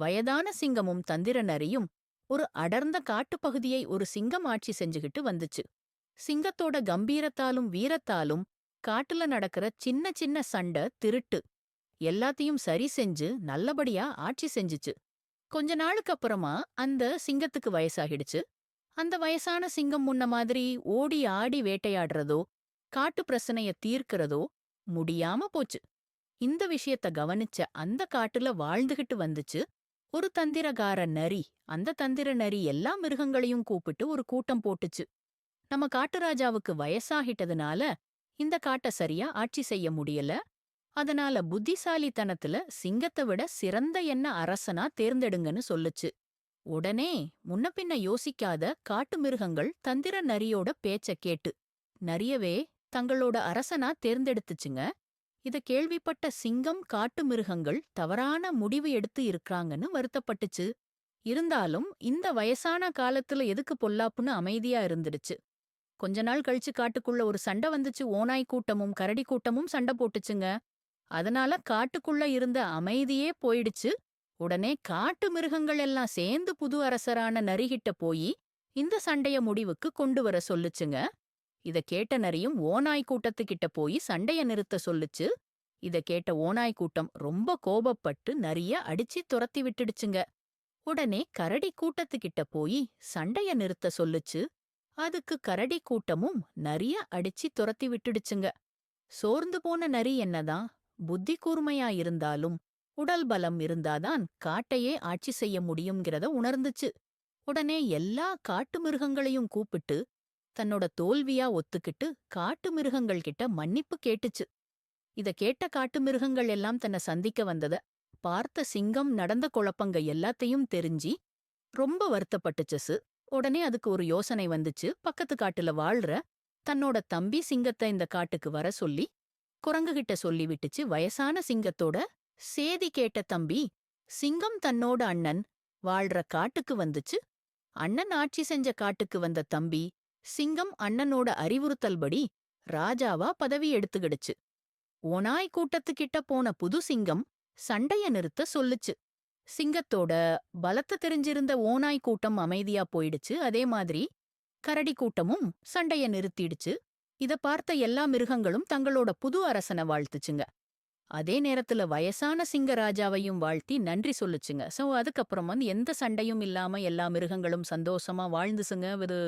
வயதான சிங்கமும் தந்திர நரியும் ஒரு அடர்ந்த காட்டுப்பகுதியை ஒரு சிங்கம் ஆட்சி செஞ்சுகிட்டு வந்துச்சு. சிங்கத்தோட கம்பீரத்தாலும் வீரத்தாலும் காட்டுல நடக்கிற சின்ன சின்ன சண்டை திருட்டு எல்லாத்தையும் சரி செஞ்சு நல்லபடியா ஆட்சி செஞ்சுச்சு. கொஞ்ச நாளுக்கு அப்புறமா அந்த சிங்கத்துக்கு வயசாகிடுச்சு. அந்த வயசான சிங்கம் முன்ன மாதிரி ஓடி ஆடி வேட்டையாடுறதோ காட்டு பிரச்சனைய தீர்க்கிறதோ முடியாம போச்சு. இந்த விஷயத்த கவனிச்ச அந்த காட்டுல வாழ்ந்துகிட்டு வந்துச்சு. ஒரு தந்திரகார நரி அந்த தந்திர நரி எல்லா மிருகங்களையும் கூப்பிட்டு ஒரு கூட்டம் போட்டுச்சு. நம்ம காட்டுராஜாவுக்கு வயசாகிட்டதுனால இந்த காட்ட சரியா ஆட்சி செய்ய முடியல. அதனால புத்திசாலித்தனத்துல சிங்கத்தை விட சிறந்த என்ன அரசனா தேர்ந்தெடுங்கன்னு சொல்லுச்சு. உடனே முன்ன பின்ன யோசிக்காத காட்டு மிருகங்கள் தந்திர நரியோட பேச்ச கேட்டு நரியவே தங்களோட அரசனா தேர்ந்தெடுத்துச்சுங்க. இத கேள்விப்பட்ட சிங்கம் காட்டு மிருகங்கள் தவறான முடிவு எடுத்து இருக்கிறாங்கன்னு வருத்தப்பட்டுச்சு. இருந்தாலும் இந்த வயசான காலத்துல எதுக்கு பொல்லாப்புன்னு அமைதியா இருந்துடுச்சு. கொஞ்ச நாள் கழிச்சு காட்டுக்குள்ள ஒரு சண்டை வந்துச்சு. ஓனாய் கூட்டமும் கரடி கூட்டமும் சண்டை போட்டுச்சுங்க. அதனால காட்டுக்குள்ள இருந்த அமைதியே போயிடுச்சு. உடனே காட்டு மிருகங்கள் எல்லாம் சேர்ந்து புது அரசரான நரிகிட்ட போய் இந்த சண்டைய முடிவுக்கு கொண்டு வர சொல்லுச்சுங்க. இத கேட்ட நரியும் ஓநாய் கூட்டத்துக்கிட்ட போய் சண்டைய நிறுத்த சொல்லுச்சு. இத கேட்ட ஓநாய் கூட்டம் ரொம்ப கோபப்பட்டு நரிய அடிச்சு துரத்தி விட்டுடுச்சுங்க. உடனே கரடி கூட்டத்துக்கிட்ட போய் சண்டைய நிறுத்த சொல்லுச்சு. அதுக்கு கரடி கூட்டமும் நரிய அடிச்சு துரத்தி விட்டுடுச்சுங்க. சோர்ந்து போன நரி என்னதான்? புத்தி கூர்மையா இருந்தாலும் உடல் பலம் இருந்தாதான் காட்டையே ஆட்சி செய்ய முடியுங்கிறத உணர்ந்துச்சு. உடனே எல்லா காட்டு மிருகங்களையும் கூப்பிட்டு தன்னோட தோல்வியா ஒத்துக்கிட்டு காட்டு மிருகங்கள் கிட்ட மன்னிப்பு கேட்டுச்சு. இத கேட்ட காட்டு மிருகங்கள் எல்லாம் தன்னை சந்திக்க வந்தத பார்த்த சிங்கம் நடந்த குழப்பங்க எல்லாத்தையும் தெரிஞ்சி ரொம்ப வருத்தப்பட்டுச்சுசு உடனே அதுக்கு ஒரு யோசனை வந்துச்சு. பக்கத்து காட்டுல வாழ்ற தன்னோட தம்பி சிங்கத்தை இந்த காட்டுக்கு வர சொல்லி குரங்குகிட்ட சொல்லி விட்டுச்சு. வயசான சிங்கத்தோட சேதி கேட்ட தம்பி சிங்கம் தன்னோட அண்ணன் வாழ்ற காட்டுக்கு வந்துச்சு. அண்ணன் ஆட்சி செஞ்ச காட்டுக்கு வந்த தம்பி சிங்கம் அண்ணனோட அறிவுறுத்தல்படி ராஜாவா பதவி எடுத்துக்கிடுச்சு. ஓனாய் கூட்டத்துக்கிட்ட போன புது சிங்கம் சண்டைய நிறுத்த சொல்லுச்சு. சிங்கத்தோட பலத்த தெரிஞ்சிருந்த ஓனாய் கூட்டம் அமைதியா போயிடுச்சு. அதே மாதிரி கரடி கூட்டமும் சண்டைய நிறுத்திடுச்சு. இத பார்த்த எல்லா மிருகங்களும் தங்களோட புது அரசனை வாழ்த்துச்சுங்க. அதே நேரத்துல வயசான சிங்கராஜாவையும் வாழ்த்தி நன்றி சொல்லுச்சுங்க. சோ அதுக்கப்புறம் வந்து எந்த சண்டையும் இல்லாம எல்லா மிருகங்களும் சந்தோஷமா வாழ்ந்துச்சுங்க. இது